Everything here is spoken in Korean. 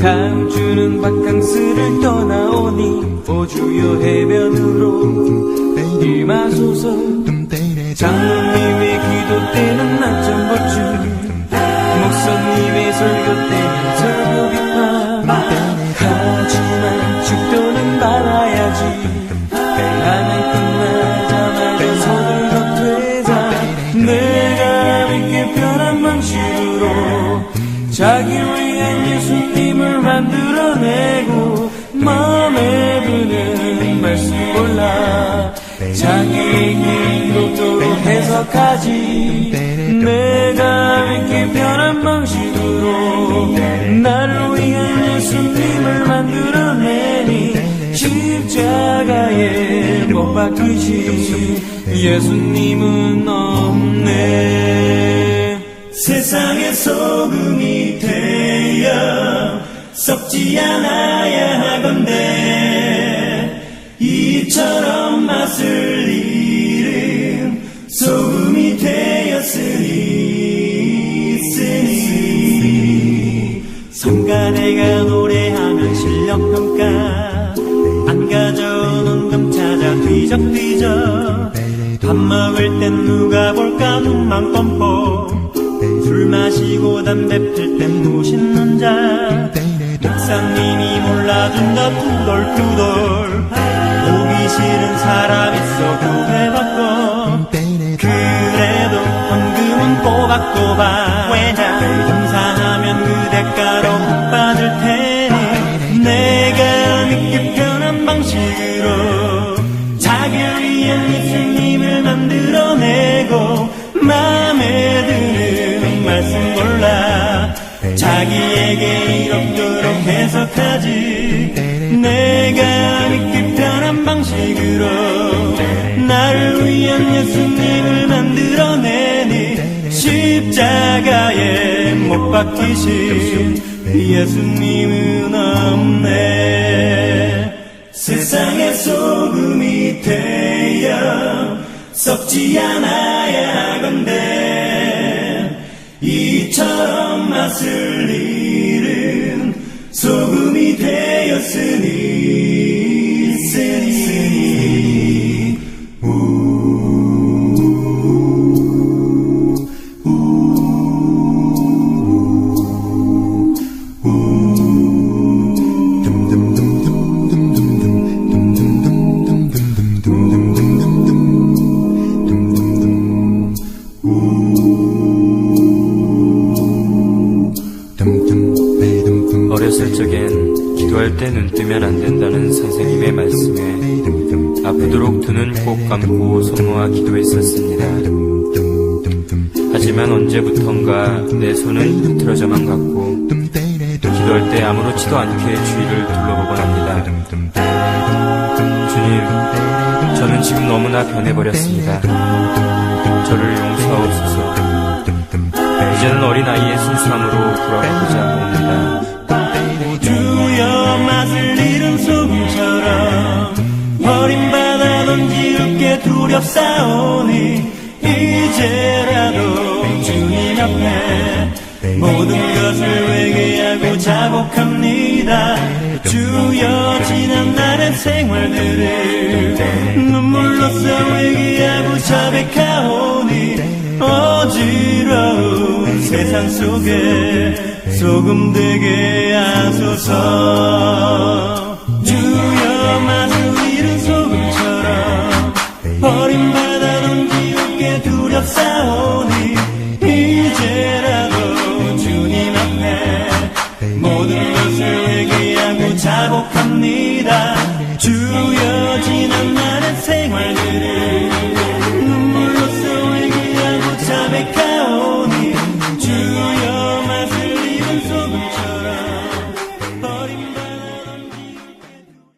다음 주는 바캉스를 떠나오니 오주요 해변으로 임하소서. 장로님의 기도 때는 낮잠 보충 목사님의 설교 때는 비판 하지만 죽도는 말아야지. 나는 끝나자마자 서둘러 퇴자. 내가 믿게 편한 방식으로 자기 골라 자기에게 이롭도록 해석하지. 내가 믿기 편한 방식으로 나를 위한 예수님을 만들어내니 십자가에 못 박히신 예수님은 없네. 세상의 소금이 되어 썩지 않아야 하건대. 이처럼 맛을 소금이 되었으니 쓰니 성가대가 노래하는 실력평가 안 가져오는 금 찾아 뒤적뒤적 밥 먹을 땐 누가 볼까 눈만 뻔뻔 술 마시고 담배 필 땐 무심는 자 목사님이 몰라준다 투덜투덜 보기 싫은 사람 있어 구해 꼬박꼬박. 왜냐? 봉사하면 그 대가로 복 받을 테니 내가 믿기 편한 방식으로 자기를 위한 예수님을 만들어내고 마음에 드는 말씀 골라. 자기에게 이롭도록 해석하지. 내가 믿기 편한 방식으로 나를 위한 예수님을 만들어내니 십자가에 못 박히신 예수님은 없네. 세상의 소금이 되어 썩지 않아야 하건대. 이처럼 맛을 잃은 소금이 되었으니 어렸을 적엔 기도할 때 눈 뜨면 안 된다는 선생님의 말씀에 아프도록 두 눈 꼭 감고 소모아 기도했었습니다. 하지만 언제부턴가 내 손은 흐트러져만 갔고 기도할 때 아무렇지도 않게 주위를 둘러보곤 합니다. 주님, 저는 지금 너무나 변해버렸습니다. 저를 용서하옵소서. 이제는 어린아이의 순수함으로 돌아가고자 모든 것을 회개하고 자복합니다. 주여 지난 날의 생활들을 눈물로써 회개하고 자백하오니 어지러운 세상 속에 소금 되게 하소서. 주여 맛 회개하고 자복합니다. 주여 지난 날의 생활들을